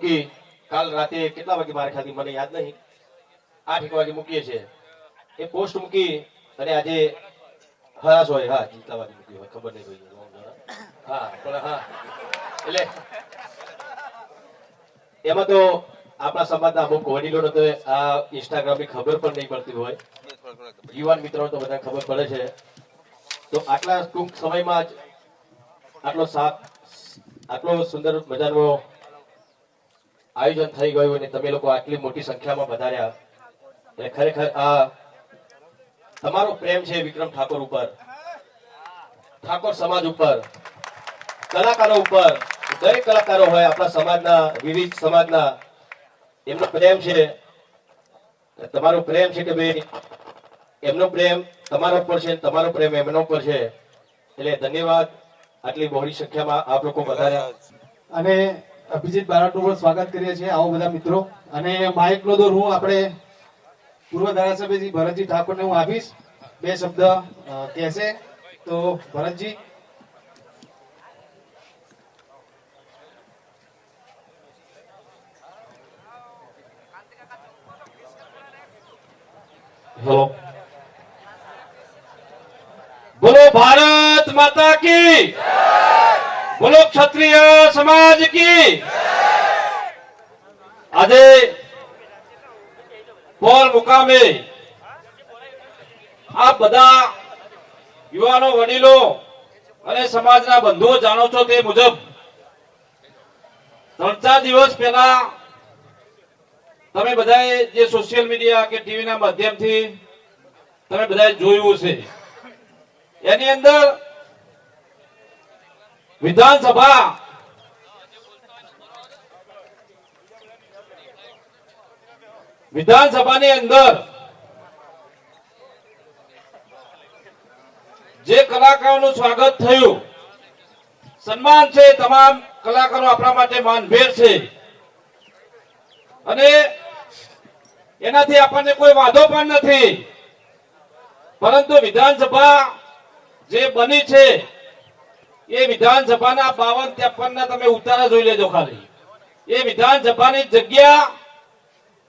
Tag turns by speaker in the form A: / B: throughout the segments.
A: મૂકી કાલ રાતે કેટલા વાગે મારે ખ્યાલથી મને યાદ નહીં. આઠ, એક વાગે મૂકીએ છીએ. એ પોસ્ટ મૂકી અને આજે હરાશ હોય, હા, કેટલા વાગે મૂકી હોય, ખબર નહીં ભાઈ હા, પણ હા. એટલે એમાં તો આપણા સમાજના અમુક વડીલોને તો આ ઇન્સ્ટાગ્રામની ખબર પણ નહીં પડતી હોય. યુવાન મિત્રો તો બધા ખબર પડે છે. તો આટલા ટૂંક સમયમાં જ આટલો સાથ આટલો સુંદર મજાનો આયોજન થઈ ગયું અને તમે લોકો આટલી મોટી સંખ્યામાં વધાર્યા ખરેખર આ તમારો પ્રેમ છે વિક્રમ ઠાકોર ઉપર. ઠાકોર સમાજ ઉપર. કલાકારો ઉપર. દરેક કલાકારો હોય આપણા સમાજના, વિવિધ સમાજના. એમનો પ્રેમ છે. તમારો પ્રેમ છે કે ભાઈ, એમનો પ્રેમ તમારા ઉપર છે, તમારો પ્રેમ એમનો ઉપર છે. એટલે ધન્યવાદ. આટલી બહોળી સંખ્યામાં આપ લોકો વધાર્યા
B: અને અભિજીત બારાટનું પણ સ્વાગત કરીએ છીએ, આવો બધા મિત્રો. અને માઇક નો દોર હું આપણે પૂર્વ ધારાસભ્યજી ભરતજી ઠાકોરને હું આપીશ. બે શબ્દ કહેશે તો ભરતજી.
A: હેલો બોલો, ભારત માતા કી. બોલો, ક્ષત્રિય સમાજ કી? આજે પોલ મુકામે આ બધા યુવાનો, વડીલો અને સમાજના બંધુઓ જાણો છો તે મુજબ ત્રણ ચાર દિવસ પહેલા તમે બધાએ જે સોશિયલ મીડિયા કે ટીવી ના માધ્યમથી તમે બધાએ જોયું છે એની અંદર વિધાનસભા. વિધાનસભાની અંદર જે કલાકારોનું સ્વાગત થયું, સન્માન છે તમામ કલાકારો આપણા માટે માનભેર છે. અને એનાથી આપણને કોઈ વાંધો પણ નથી. પરંતુ વિધાનસભા જે બની છે એ વિધાનસભાના બાવન ત્રેપન ના તમે ઉતારા જોઈ લેજો ખાલી. એ વિધાનસભાની જગ્યા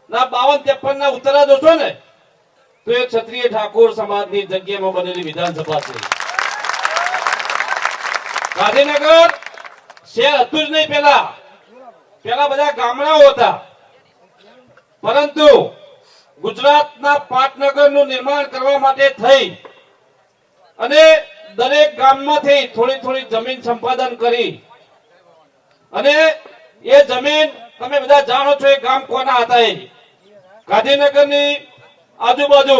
A: ના બાવન ત્રેપન ના ઉતારા જોશો ને, તો એ ક્ષત્રિય ઠાકોર સમાજની જગ્યામાં બનેલી વિધાનસભા છે. ગાંધીનગર શહેર હતું જ નહીં પેલા પેલા બધા ગામડાઓ હતા. પરંતુ ગુજરાતના પાટનગરનું નિર્માણ કરવા માટે થઈ. અને દરેક ગામમાંથી થોડી થોડી જમીન સંપાદન કરી. અને એ જમીન તમે બધા જાણો છો એ ગામ કોના હતા એ. ગાંધીનગરની આજુબાજુ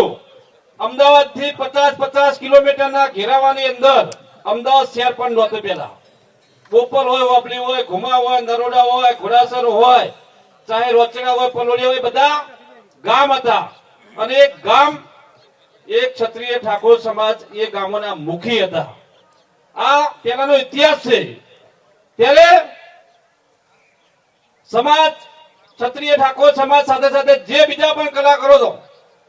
A: અમદાવાદથી પચાસ પચાસ કિલોમીટરના ઘેરાવાની અંદર અમદાવાદ શહેર પણ નહોતું પેલા બોપલ હોય વાપલી હોય, ઘુમા હોય, નરોડા હોય, ઘોડાસર હોય, ચાહે રોચડા હોય પલોડી હોય, બધા ગામ હતા. અને એક ગામ એક ક્ષત્રિય ઠાકોર સમાજ એ ગામોના મુખી હતા. આ પેલાનો ઇતિહાસ છે. ત્યારે સમાજ, ક્ષત્રિય ઠાકોર સમાજ સાથે સાથે જે બીજા પણ કલાકારો હતો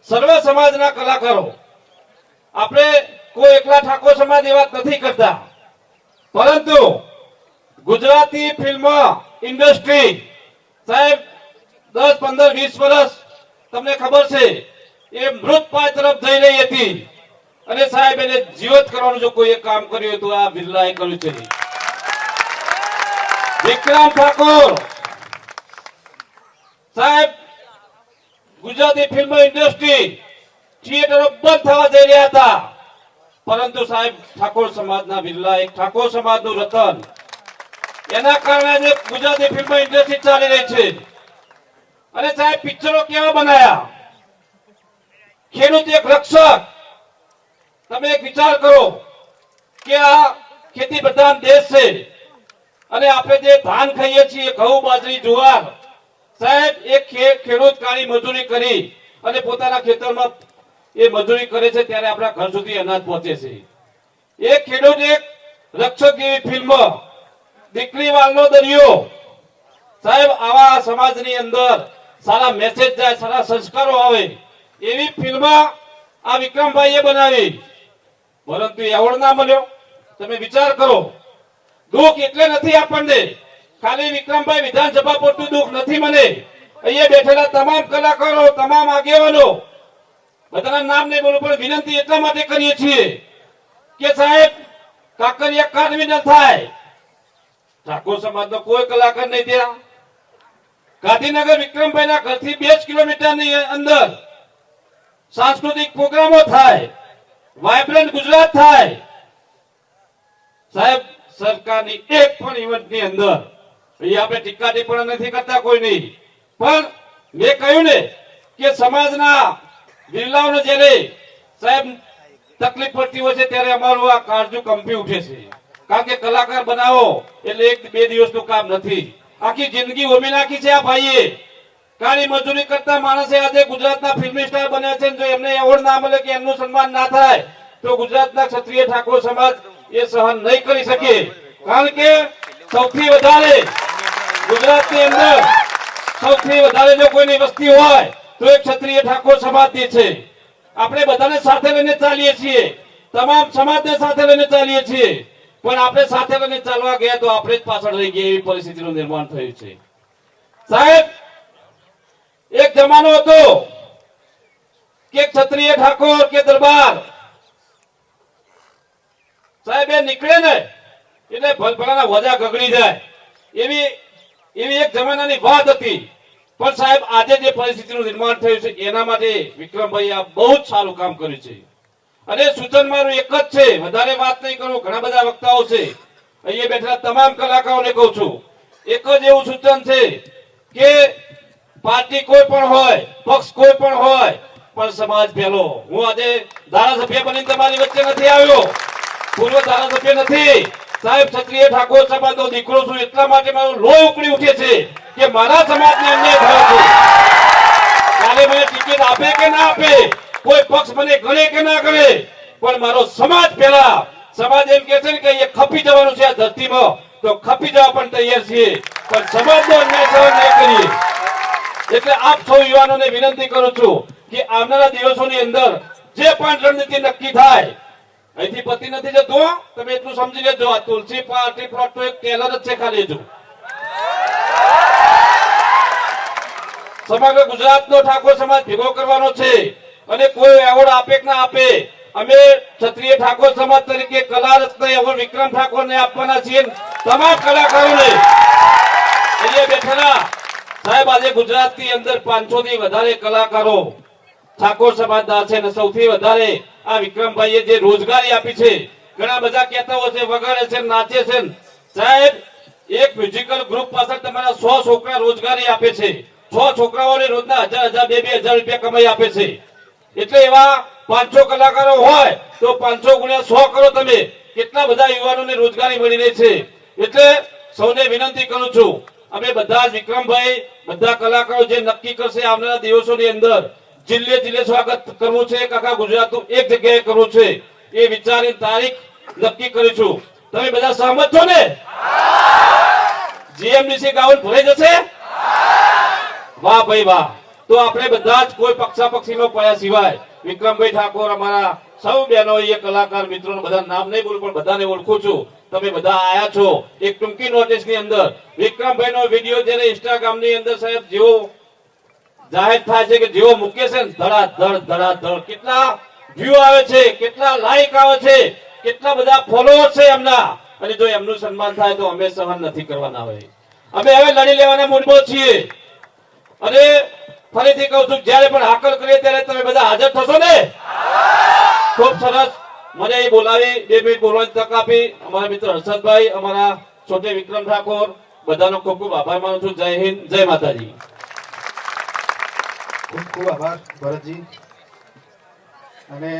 A: સર્વ સમાજના કલાકારો, આપણે કોઈ એકલા ઠાકોર સમાજ એવા નથી કરતા. પરંતુ ગુજરાતી ફિલ્મ ઇન્ડસ્ટ્રી સાહેબ, દસ, પંદર, વીસ વર્ષ, તમને ખબર છે એ મૃત પાય તરફ જઈ રહી હતી. અને સાહેબ, એને જીવત કરવાનું જો કોઈ કામ કર્યું હતું આ બિરલાએ કર્યું છે. વિક્રમ ઠાકોર. સાહેબ, ગુજરાતી ફિલ્મ ઇન્ડસ્ટ્રી થિયેટરો બંધ થવા જઈ રહ્યા હતા. પરંતુ સાહેબ, ઠાકોર સમાજના બિરલા એક ઠાકોર સમાજનું રતન. એના કારણે ગુજરાતી ફિલ્મ ઇન્ડસ્ટ્રી ચાલી રહી છે. અને સાહેબ, પિક્ચરો કેવા બનાયા? ખેડૂત એક રક્ષક. તમે એક વિચાર કરો કે આ ખેતી પ્રધાન દેશ છે અને આપણે જે ધાન ખાઈએ છીએ, ઘઉં, બાજરી, જુવાર, સાહેબ, એક ખેડૂત કાળી મજૂરી કરી અને પોતાના ખેતરમાં એ મજૂરી કરે છે ત્યારે આપણા ઘર સુધી અનાજ પહોંચે છે. એક ખેડૂત, એક રક્ષક જેવી ફિલ્મ દીકરી, વાલનો દરિયો. સાહેબ, આવા સમાજની અંદર સારા મેસેજ જાય, સારા સંસ્કારો આવે. એવી ફિલ્મ આ વિક્રમભાઈએ બનાવી. પરંતુ એવોર્ડ ના મળ્યો. તમે વિચાર કરો. દુઃખ એટલે નથી આપણને. ખાલી વિક્રમભાઈ વિધાનસભા પૂરતું દુઃખ નથી મને. અહીંયા બેઠેલા તમામ કલાકારો, તમામ આગેવાનો, બધાના નામ નહીં બોલું પણ વિનંતી એટલા માટે કરીએ છીએ કે સાહેબ, કાકરિયા કાઢવી ન થાય. ઠાકોર સમાજનો કોઈ કલાકાર નહીં ત્યાં. ગાંધીનગર વિક્રમભાઈના ઘરથી બે જ કિલોમીટરની અંદર સાંસ્કૃતિક પ્રોગ્રામો થાય વાયબ્રન્ટ ગુજરાત થાય. સાહેબ, સરકારની એક પણ ઇવેન્ટની અંદર આપણે ટીકા ટિપ્પણી નથી કરતા કોઈની. પણ મેં કહ્યું ને કે સમાજના બિરલાઓને જ્યારે સાહેબ તકલીફ પડતી હોય છે ત્યારે અમારું આ કાળજુ કંપી ઉઠે છે. કારણ કે કલાકાર બનાવો એટલે એક બે દિવસનું કામ નથી. આખી જિંદગી હોમી નાખી છે આ ભાઈએ. કાળી મજૂરી કરતા માણસે આજે ગુજરાતના ફિલ્મ સ્ટાર બન્યા છે જો એમને એવોર્ડ ના મળે કે એમનું સન્માન ના થાય, તો ગુજરાતના ક્ષત્રિય ઠાકોર સમાજ એ સહન નહીં કરી શકે. કારણ કે સૌથી વધારે ગુજરાતની અંદર સૌથી વધારે જો કોઈની વસ્તી હોય, તો એ ક્ષત્રિય ઠાકોર સમાજની છે. આપણે બધાને સાથે લઈને ચાલીએ છીએ. તમામ સમાજને સાથે લઈને ચાલીએ છીએ. પણ આપણે સાથે લઈને ચાલવા ગયા તો આપણે જ પાછળ રહી ગયા એવી પરિસ્થિતિનું નિર્માણ થયું છે. સાહેબ જમાનો હતો કે ક્ષત્રિય ઠાકોર કે દરબાર. સાહેબ, એ નીકળે ને, એટલે ભલભલાના વજા ગગડી જાય. એવી એવી એક જમાનાની વાત હતી. પણ સાહેબ, આજે જે પરિસ્થિતિનું નિર્માણ થયું છે, એના માટે વિક્રમભાઈ આ બહુ જ સારું કામ કર્યું છે. અને સૂચન મારું એક જ છે, વધારે વાત નહીં કરું, ઘણા બધા વક્તાઓ છે. અહીંયા બેઠેલા તમામ કલાકારોને કહું છું. એક જ એવું સૂચન છે કે પાર્ટી કોઈ પણ હોય, પક્ષ કોઈ પણ હોય, પણ સમાજ પહેલો. હું આજે ધારાસભ્ય બની તમારી વચ્ચે નથી આવ્યો. પૂર્વ ધારાસભ્ય નથી. સાહેબ, ક્ષત્રિય ઠાકોર સમાજનો દીકરો છું, એટલા માટે મારો લોહી ઉકળી ઉઠે છે કે મારા સમાજને અન્યાય થયો છે. ત્યારે મને ટિકિટ આપે કે ના આપે, કોઈ પક્ષ મને ગણે કે ના ગણે, પણ મારો સમાજ પહેલા. સમાજ એમ કે છે ને કે એ ખપી જવાનું છે આ ધરતીમાં. તો ખપી જવા પણ તૈયાર છીએ, પણ સમાજનો અન્યાય સહન નહીં કરીએ. એટલે આપ સૌ યુવાનોને વિનંતી કરું છું કે આવનારા દિવસોની અંદર જે પણ રણનીતિ નક્કી થાય, અહીંથી પતિ નથી જતો, તમે એટલું સમજી લેજો, આ તુલસી પાર્ટી પ્લોટ એક ટેલર જ છે ખાલી જો સમગ્ર ગુજરાતનો ઠાકોર સમાજ ભેગો કરવાનો છે અને કોઈ એવોર્ડ આપે કે ના આપે, અમે ક્ષત્રિય ઠાકોર સમાજ તરીકે કલા રત્ન એવોર્ડ વિક્રમ ઠાકોરને આપવાના છીએ. તમામ કલાકારોને અહીંયા બેઠેલા સાહેબ, આજે ગુજરાતની અંદર પાંચસો થી વધારે કલાકારો ઠાકોર સમાજના છે સૌથી વધારે આ વિક્રમભાઈએ જે રોજગારી આપી છે, ઘણા બધા કહેતા હોય છે, વગાડે છે, નાચે છે. સાહેબ, એક મ્યુઝિકલ ગ્રુપ પાછળ તમારા સો છોકરા રોજગારી આપે છે. છ છોકરાઓને રોજના હજાર હજાર, બે બે હજાર રૂપિયા કમાઈ આપે છે. એટલે એવા પાંચસો કલાકારો હોય, તો પાંચસો ગુણ્યા સો કરો તમે. કેટલા બધા યુવાનોને રોજગારી મળી રહી છે. એટલે સૌને વિનંતી કરું છું અમે બધા વિક્રમભાઈ, બધા કલાકારો જે નક્કી કરશે આવનારા દિવસોની અંદર, જિલ્લે જિલ્લે સ્વાગત કરવું છે, કાકા ગુજરાત એક જગ્યાએ કરવું છે, એ વિચારી તારીખ નક્કી કરીશું. તમે બધા સહમત છો ને? જીએમડીસી ગાઉન ભરાઈ જશે? વાહ ભાઈ વાહ. તો આપણે બધા જ કોઈ પક્ષાપક્ષી નો પડ્યા સિવાય, વિક્રમભાઈ ઠાકોર અમારા સૌ બહેનો, એ કલાકાર મિત્રો બધા નામ નહીં બોલું પણ બધાને ઓળખું છું. તમે બધા આયા છો એક ટૂંકી નોટિસની અંદર. વિક્રમભાઈ નો વીડિયો જયારે ઇન્સ્ટાગ્રામની અંદર સાહેબ જેવો જાહેર થાય છે કે જેવો મૂકે છે ધડાધડ ધડા ધડ ધડા ધડ કેટલા વ્યૂ આવે છે, કેટલા લાઈક આવે છે, કેટલા બધા ફોલોઅર છે એમના. અને જો એમનું સન્માન થાય તો અમે સહન નથી કરવાના હોય. અમે હવે લડી લેવાના મૂડમાં છીએ. અને ફરીથી કહું છું, જ્યારે પણ હાકલ કરીએ ત્યારે તમે બધા હાજર થશો ને? મને અહીં બોલાવી બે મિનિટ બોલવાની તક આપી. અમારા મિત્ર હર્ષદભાઈ અમારા છોટે વિક્રમ ઠાકોર બધાનો ખૂબ ખૂબ આભાર માનું છું. જય હિન્દ જય માતાજી.
B: ખૂબ ખૂબ આભાર ભરતજી. અને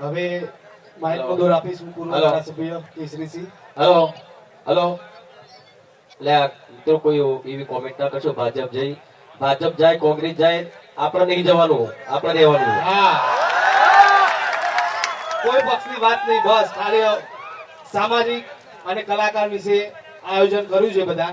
B: હવે માઇકનો દોર આપીશું પૂર્વ. ધારાસભ્ય કેસરીસિંહ.
C: હલો હલો એટલે મિત્રો, કોઈ એવી કોમેન્ટ ના કરશો? ભાજપ જઈ, ભાજપ જાય, કોંગ્રેસ જાય આપણે નહીં જવાનું આપણે રહેવાનું.
B: હા. કોઈ પક્ષની વાત નહીં, બસ ખાલી સામાજિક અને કલાકાર વિશે આયોજન કર્યું છે બધા.